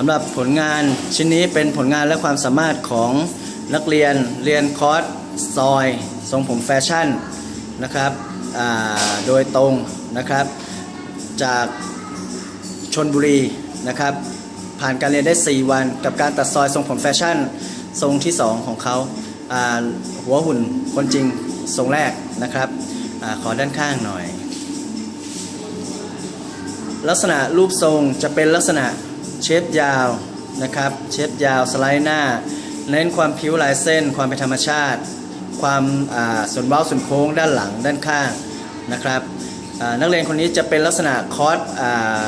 สำหรับผลงานชิ้นนี้เป็นผลงานและความสามารถของนักเรียนเรียนคอร์สซอย ทรงผมแฟชั่นนะครับโดยตรงนะครับ จากชนบุรีนะครับ ผ่านการเรียนได้ 4 วัน กับการตัดซอยทรงผมแฟชั่น ทรงที่ 2 ของเขาาหัวหุ่นคนจริงทรงแรกนะครับอขอด้านข้างหน่อย ลักษณะรูปทรงจะเป็นลักษณะ เชฟยาวนะครับ เชฟยาวสไลด์หน้า เน้นความผิวลายเส้น ความเป็นธรรมชาติ ความอ่าส่วนเว้าส่วนโค้งด้านหลังด้านข้างนะครับนักเรียนคนนี้จะเป็นลักษณะคอร์สอ่า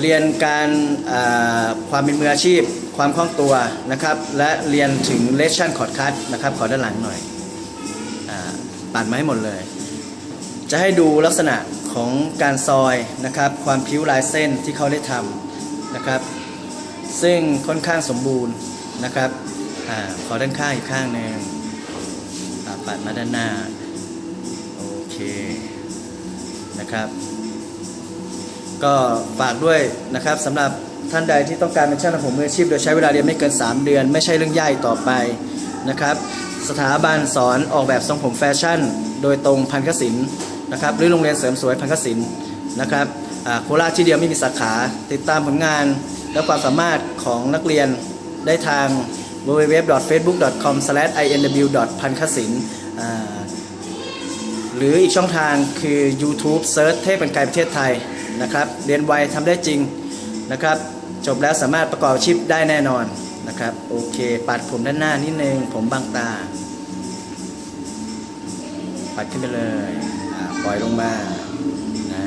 เรียนการอ่าความเป็นมืออาชีพ ความคล่องตัวนะครับ และเรียนถึงเลชั่นคอร์ดคัตนะครับขอด้านหลังหน่อยอาปัดมาให้หมดเลย จะให้ดูลักษณะ ของการซอยนะครับความผิวลายเส้นที่เขาได้ทำนะครับซึ่งค่อนข้างสมบูรณ์นะครับอขอด้านข้างอีกข้างหนึ่งอ่าปัดมาด้านหน้าโอเคนะครับ ก็ฝากด้วยนะครับสำหรับท่านใดที่ต้องการเป็นช่างทำผมมืออาชีพ โดยใช้เวลาเรียนไม่เกิน 3 เดือน ไม่ใช่เรื่องใหญ่ต่อไปนะครับ สถาบันสอนออกแบบทรงผมแฟชั่น โดยตรงพันคศิลป์ นะครับหรือโรงเรียนเสริมสวยพันคศิลป์นะครับโคราชที่เดียวไม่มีสาขาติดตามผลงานและความสามารถของนักเรียนได้ทาง www.facebook.com/inw. พันคศิลป์อ่าหรืออีกช่องทางคือ YouTube เซิร์ชเทพเป็นไกลประเทศไทยนะครับ เรียนไวทำได้จริงนะครับ จบแล้วสามารถประกอบอาชีพได้แน่นอนนะครับ โอเค ปัดผมด้านหน้านิดนึง ผมบางตา ปัดขึ้นไปเลย ปล่อยลงมานะ